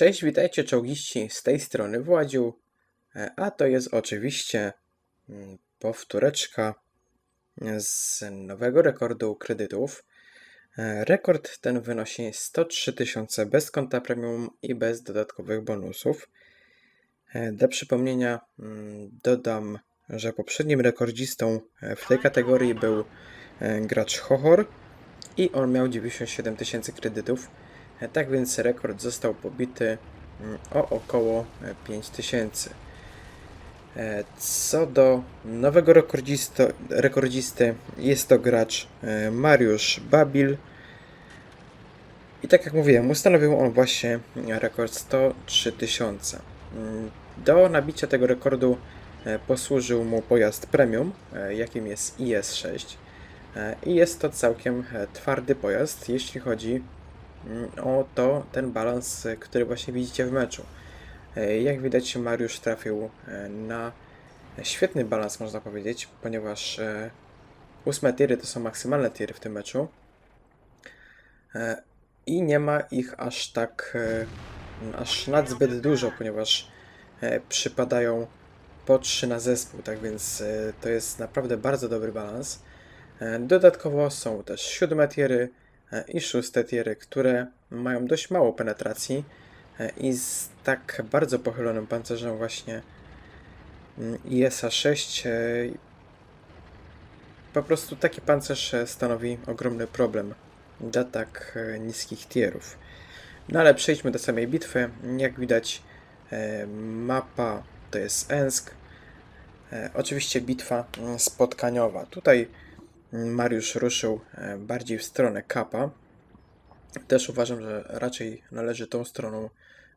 Cześć, witajcie czołgiści z tej strony Władziu, E, a to jest oczywiście mm, powtóreczka z nowego rekordu kredytów. E, Rekord ten wynosi 103 tysiące bez konta premium i bez dodatkowych bonusów. E, Dla przypomnienia mm, dodam, że poprzednim rekordzistą w tej kategorii był gracz Hohor i on miał 97 tysięcy kredytów. E, Tak więc rekord został pobity mm, o około e, 5000. E, Co do nowego rekordzisty, jest to gracz e, Mariusz Babil. I tak jak mówiłem, ustanowił on właśnie rekord 103 tysiące. Mm, Do nabicia tego rekordu e, posłużył mu pojazd premium, e, jakim jest IS-6. E, I jest to całkiem e, twardy pojazd, jeśli chodzi mm, o to, ten balans, e, który właśnie widzicie w meczu. E, Jak widać, Mariusz trafił e, na świetny balans, można powiedzieć, ponieważ ósme tiry to są maksymalne tiry w tym meczu. I nie ma ich aż tak, aż nadzbyt dużo, ponieważ przypadają po 3 na zespół, tak więc to jest naprawdę bardzo dobry balans. Dodatkowo są też siódme tiery i szóste tiery, które mają dość mało penetracji e, i z tak bardzo pochylonym pancerzem właśnie mm, ISA 6 e, po prostu taki pancerz e, stanowi ogromny problem dla tak e, niskich tierów. No ale przejdźmy do samej bitwy. Jak widać e, mapa to jest Ensk. E, Oczywiście bitwa mm, spotkaniowa. Tutaj Mariusz ruszył e, bardziej w stronę Kapa. Też uważam, że raczej należy tą stroną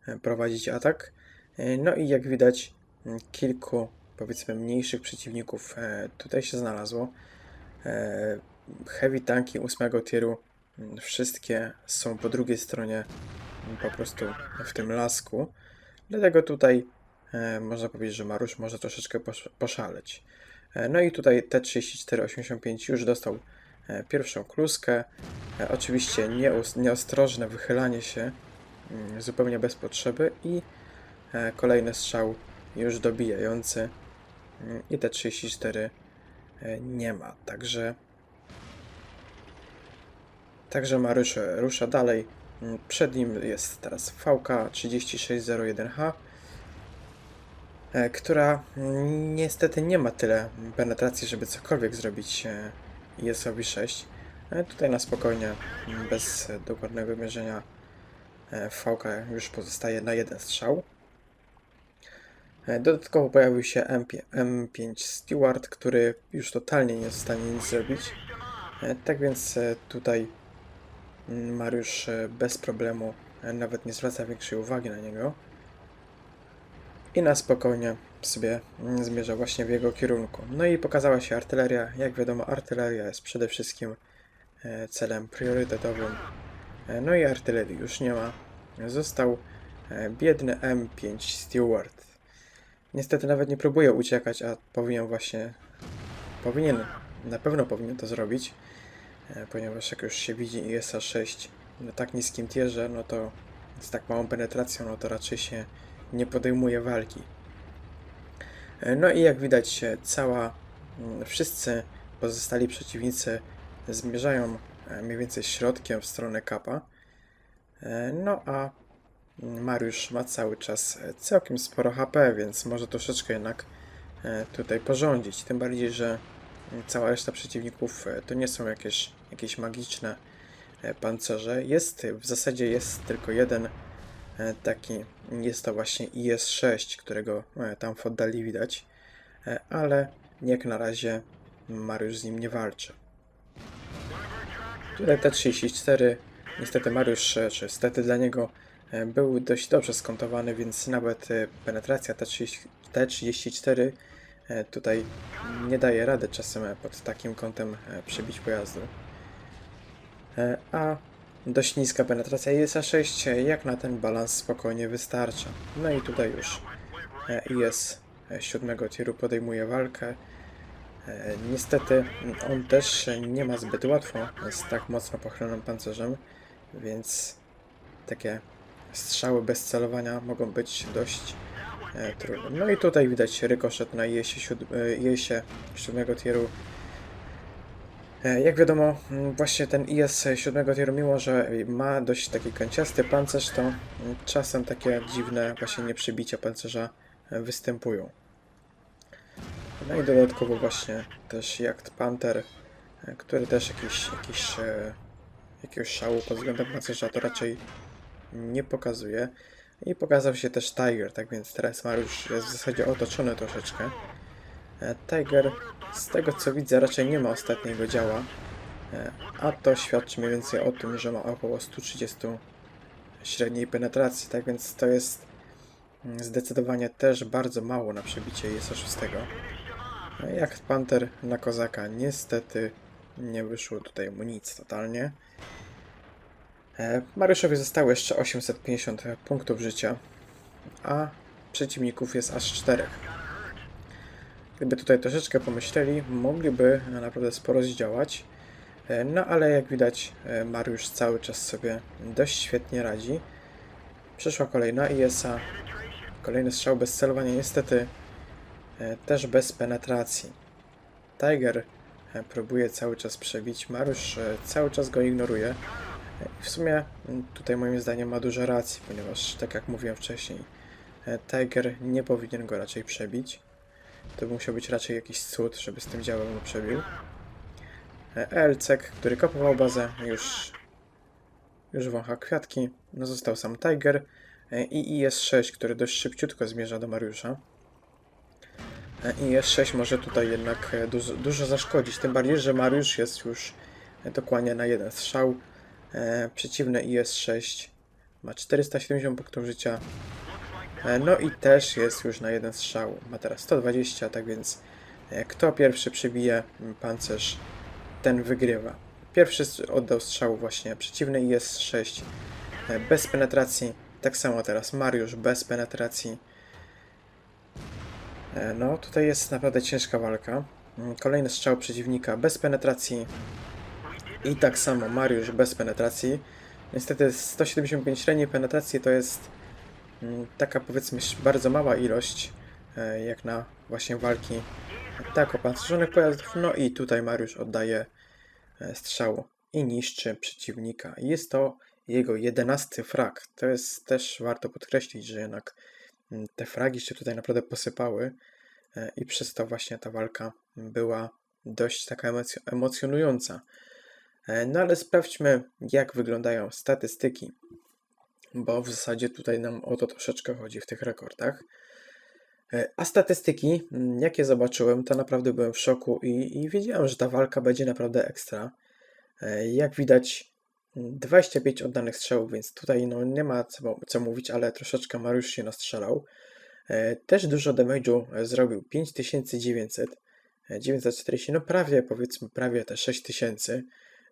e, prowadzić atak. E, No i jak widać, kilku powiedzmy mniejszych przeciwników tutaj się znalazło. Heavy tanki 8 tieru, wszystkie są po drugiej stronie po prostu w tym lasku. Dlatego tutaj można powiedzieć, że Marusz może troszeczkę posz- poszaleć. E, No i tutaj T3485 już dostał e, pierwszą kluskę. E, Oczywiście nieostrożne wychylanie się mm, zupełnie bez potrzeby i kolejny strzał już dobijający mm, i T34 e, nie ma. Także Także Marysz rusza dalej. Mm, Przed nim jest teraz VK3601H, e, która mm, niestety nie ma tyle penetracji, żeby cokolwiek zrobić e, IS-owi 6. E, Tutaj na spokojnie, mm, bez e, dokładnego mierzenia, e, VK już pozostaje na jeden strzał. E, Dodatkowo pojawił się M5, M5 Steward, który już totalnie nie jest w stanie nic zrobić. E, Tak więc e, tutaj mm, Mariusz e, bez problemu e, nawet nie zwraca większej uwagi na niego. I na spokojnie sobie mm, zmierza właśnie w jego kierunku. No i pokazała się artyleria. Jak wiadomo, artyleria jest przede wszystkim e, celem priorytetowym. E, No i artylerii już nie ma. Został e, biedny M5 Steward. Niestety nawet nie próbuje uciekać, a powinien właśnie. Powinien, na pewno powinien to zrobić, ponieważ jak już się widzi ISA 6 na tak niskim tierze, no to z tak małą penetracją, no to raczej się nie podejmuje walki. E, No i jak widać, cała, mm, wszyscy pozostali przeciwnicy zmierzają e, mniej więcej środkiem w stronę kapa. E, No a Mariusz ma cały czas całkiem sporo HP, więc może troszeczkę jednak tutaj porządzić. Tym bardziej, że cała reszta przeciwników to nie są jakieś, jakieś magiczne pancerze. Jest, w zasadzie jest tylko jeden taki, jest to właśnie IS-6, którego e, tam w oddali widać, E, ale jak na razie Mariusz z nim nie walczy. Tutaj T34, niestety Mariusz, e, czy stety dla niego, e, był dość dobrze skontowany, więc nawet e, penetracja T30 T34 e, tutaj nie daje rady czasem e, pod takim kątem e, przebić pojazdu. E, A dość niska penetracja IS-6 e, jak na ten balans spokojnie wystarcza. No i tutaj już e, IS 7 tieru podejmuje walkę. E, Niestety on też nie ma zbyt łatwo z tak mocno pochylonym pancerzem, więc takie strzały bez celowania mogą być dość e, trudne. No i tutaj widać rykoszet na e, jesie siódmego tieru. E, Jak wiadomo, m, właśnie ten IS 7 tieru, mimo że ma dość taki kanciasty pancerz, to m, czasem takie dziwne właśnie nieprzybicia pancerza e, występują. No i dodatkowo właśnie też Jagd Panther, e, który też jakiś, jakiś, jakiegoś szału pod względem pancerza to raczej nie pokazuje. I pokazał się też Tiger, tak więc teraz Mariusz jest w zasadzie otoczony troszeczkę. E, Tiger, z tego co widzę, raczej nie ma ostatniego działa, e, a to świadczy mniej więcej o tym, że ma około 130 średniej penetracji, tak więc to jest mm, zdecydowanie też bardzo mało na przebicie IS-a 6. E, Jak Panther na Kozaka, niestety nie wyszło tutaj mu nic totalnie. Mariuszowi zostało jeszcze 850 punktów życia, a przeciwników jest aż 4. Gdyby tutaj troszeczkę pomyśleli, mogliby naprawdę sporo zdziałać. E, No ale jak widać, e, Mariusz cały czas sobie dość świetnie radzi. Przyszła kolejna ISA. Kolejny strzał bez celowania, niestety e, też bez penetracji. Tiger próbuje cały czas przebić, Mariusz cały czas go ignoruje. W sumie tutaj moim zdaniem ma dużo racji, ponieważ tak jak mówiłem wcześniej, Tiger nie powinien go raczej przebić. To musiał być raczej jakiś cud, żeby z tym działem przebił. Elcek, który kopował bazę, już, już wącha kwiatki. No został sam Tiger e, i IS-6, który dość szybciutko zmierza do Mariusza. E, IS-6 może tutaj jednak e, dużo, dużo zaszkodzić, tym bardziej, że Mariusz jest już dokładnie na jeden strzał. Przeciwny IS-6 ma 470 punktów życia, No i też jest już na jeden strzał. Ma teraz 120, tak więc e, kto pierwszy przybije mm, pancerz, ten wygrywa. Pierwszy oddał strzał właśnie przeciwny i jest 6 e, bez penetracji. Tak samo teraz Mariusz bez penetracji. E, No, tutaj jest naprawdę ciężka walka. Mm, Kolejny strzał przeciwnika bez penetracji. I tak samo Mariusz bez penetracji. Niestety 175 średniej penetracji to jest taka powiedzmy bardzo mała ilość, e, jak na właśnie walki tak opancerzonych pojazdów. No i tutaj Mariusz oddaje e, strzał i niszczy przeciwnika. Jest to jego jedenasty frag. To jest też warto podkreślić, że jednak mm, te fragi się tutaj naprawdę posypały e, i przez to właśnie ta walka była dość taka emocjo- emocjonująca. No ale sprawdźmy, jak wyglądają statystyki bo w zasadzie tutaj nam o to troszeczkę chodzi w tych rekordach. E, A statystyki, mm, jakie zobaczyłem, to naprawdę byłem w szoku i, i wiedziałem, że ta walka będzie naprawdę ekstra. E, Jak widać, mm, 25 oddanych strzałów, więc tutaj no, nie ma co, co mówić, ale troszeczkę Mariusz się nastrzelał. E, Też dużo damage'u zrobił, 5900, e, 940, no prawie powiedzmy prawie te 6000,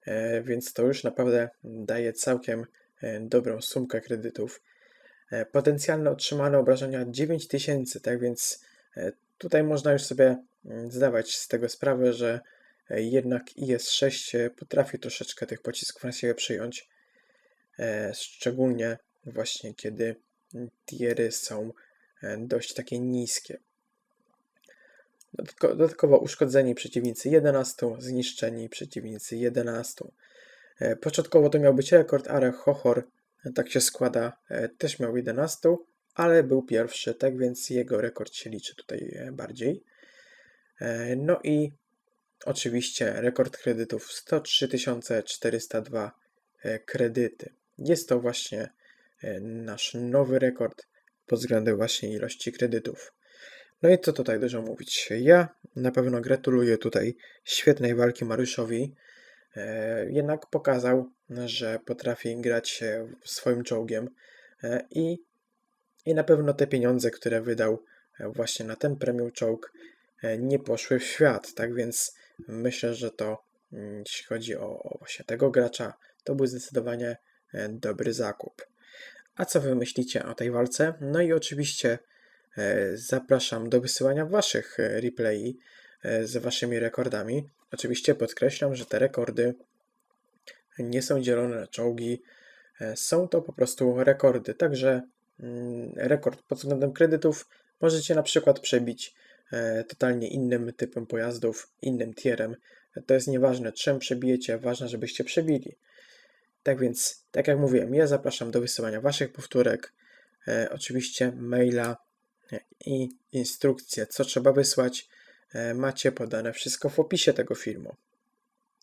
e, więc to już naprawdę daje całkiem dobrą sumkę kredytów. E, Potencjalne otrzymane obrażenia 9000, tak więc e, tutaj można już sobie mm, zdawać z tego sprawę, że e, jednak IS-6 e, potrafi troszeczkę tych pocisków na siebie przyjąć, e, szczególnie właśnie kiedy mm, tiery są e, dość takie niskie. Dodatko- Dodatkowo uszkodzeni przeciwnicy 11, zniszczeni przeciwnicy 11. E, Początkowo to miał być rekord, ale Hochor, e, tak się składa, e, też miał 11, ale był pierwszy, tak więc jego rekord się liczy tutaj bardziej. No i oczywiście rekord kredytów 103 402 e, kredyty. Jest to właśnie nasz nowy rekord pod względem właśnie ilości kredytów. No i co tutaj dużo mówić? Ja na pewno gratuluję tutaj świetnej walki Mariuszowi. E, jednak pokazał, że potrafi grać swoim czołgiem e, i, i na pewno te pieniądze, które wydał e, właśnie na ten premium czołg, nie poszły w świat. Tak więc myślę, że to, mm, jeśli chodzi o, o właśnie tego gracza, to był zdecydowanie dobry zakup. A co wy myślicie o tej walce? No i oczywiście zapraszam do wysyłania waszych replay e, z waszymi rekordami. Oczywiście podkreślam, że te rekordy nie są dzielone na czołgi, E, Są to po prostu rekordy, także mm, rekord pod względem kredytów możecie na przykład przebić e, totalnie innym typem pojazdów, innym tierem. To jest nieważne, czym przebijecie, ważne, żebyście przebili. Tak więc, tak jak mówiłem, ja zapraszam do wysyłania Waszych powtórek, e, oczywiście maila i instrukcje, co trzeba wysłać. E, macie podane wszystko w opisie tego filmu.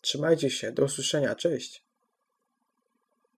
Trzymajcie się, do usłyszenia, cześć!